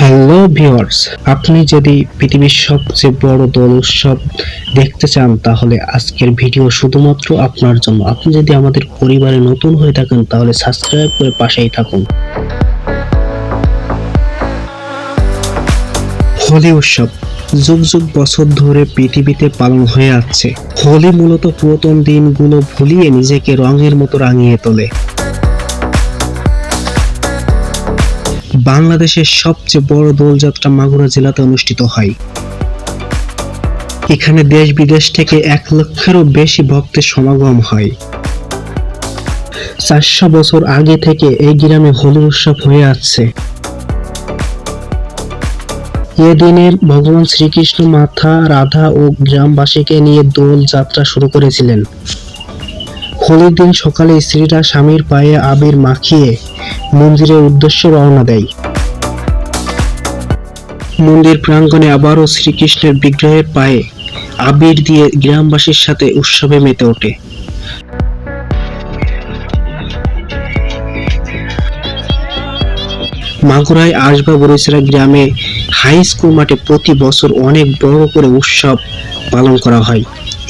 Hello viewers আপনি যদি পৃথিবীর সবচেয়ে বড় দোল উৎসব দেখতে চান, তাহলে আজকের ভিডিও শুধুমাত্র আপনার জন্য। আপনি যদি আমাদের পরিবারে নতুন হয়ে থাকেন, তাহলে সাবস্ক্রাইব করে পাশেই থাকুন। হোলি উৎসব। যুগ যুগ বছর ধরে পৃথিবীতে পালন হয়ে আসছে। হোলি মূলত পুরাতন দিনগুলো ভুলিয়ে নিজেকে রঙের মতো রাঙিয়ে তোলে। বাংলাদেশের সবচেয়ে বড় দোলযাত্রা মাগুরা জেলাতে অনুষ্ঠিত হয়। এখানে দেশ বিদেশ থেকে এক লক্ষেরও বেশি ভক্তের সমাগম হয়। চারশো বছর আগে থেকে এই গ্রামে হোলি উৎসব হয়ে আসছে। এদিনের ভগবান শ্রীকৃষ্ণ মাথা রাধা ও গ্রামবাসীকে নিয়ে দোল যাত্রা শুরু করেছিলেন। হোলির দিন সকালে স্ত্রীরা স্বামীর পায়ে আবির মাখিয়ে মন্দিরের উদ্দেশ্যে রওনা দেয়। মন্দির প্রাঙ্গণে আবারও শ্রীকৃষ্ণের বিগ্রহের পায়ে আবির দিয়ে গ্রামবাসীর সাথে উৎসবে মেতে ওঠে। মাগুরায় আসবা বরিশরা গ্রামে হাই স্কুল মাঠে প্রতি বছর অনেক বড় করে উৎসব পালন করা হয়।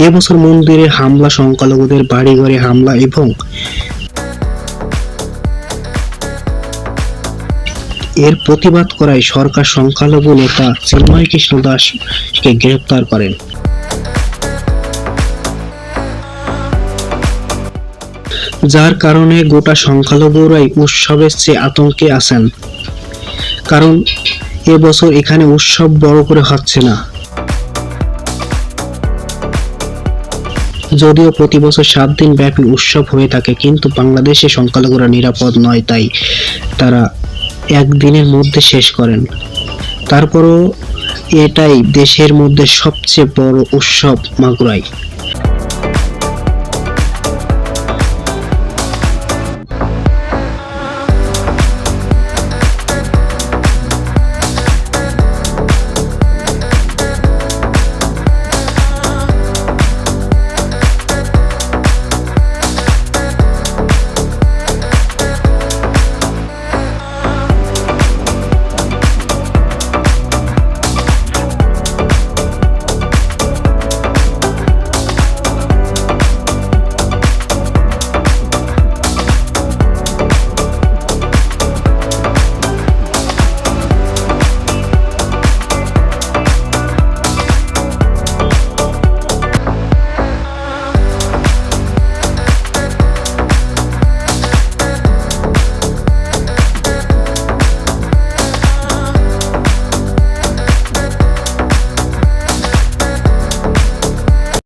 এবছর মন্দিরে হামলা, সংখ্যালঘুদের বাড়িঘরে হামলা এবং এর প্রতিবাদ করায় সরকার সংখ্যালঘু নেতা চিন্ময় কৃষ্ণ দাসকে গ্রেপ্তার করেন। যার কারণে গোটা সংখ্যালঘুরাই উৎসবের চেয়ে আতঙ্কে আছেন। কারণ এবছর এখানে উৎসব বড় করে হচ্ছে না। যদিও প্রতি বছর সাত দিন ব্যাপী উৎসব হয়ে থাকে, কিন্তু বাংলাদেশে সংখ্যালঘুরা নিরাপদ নয়, তাই তারা একদিনের মধ্যে শেষ করেন। তারপরও এটাই দেশের মধ্যে সবচেয়ে বড় উৎসব মাগুরাই।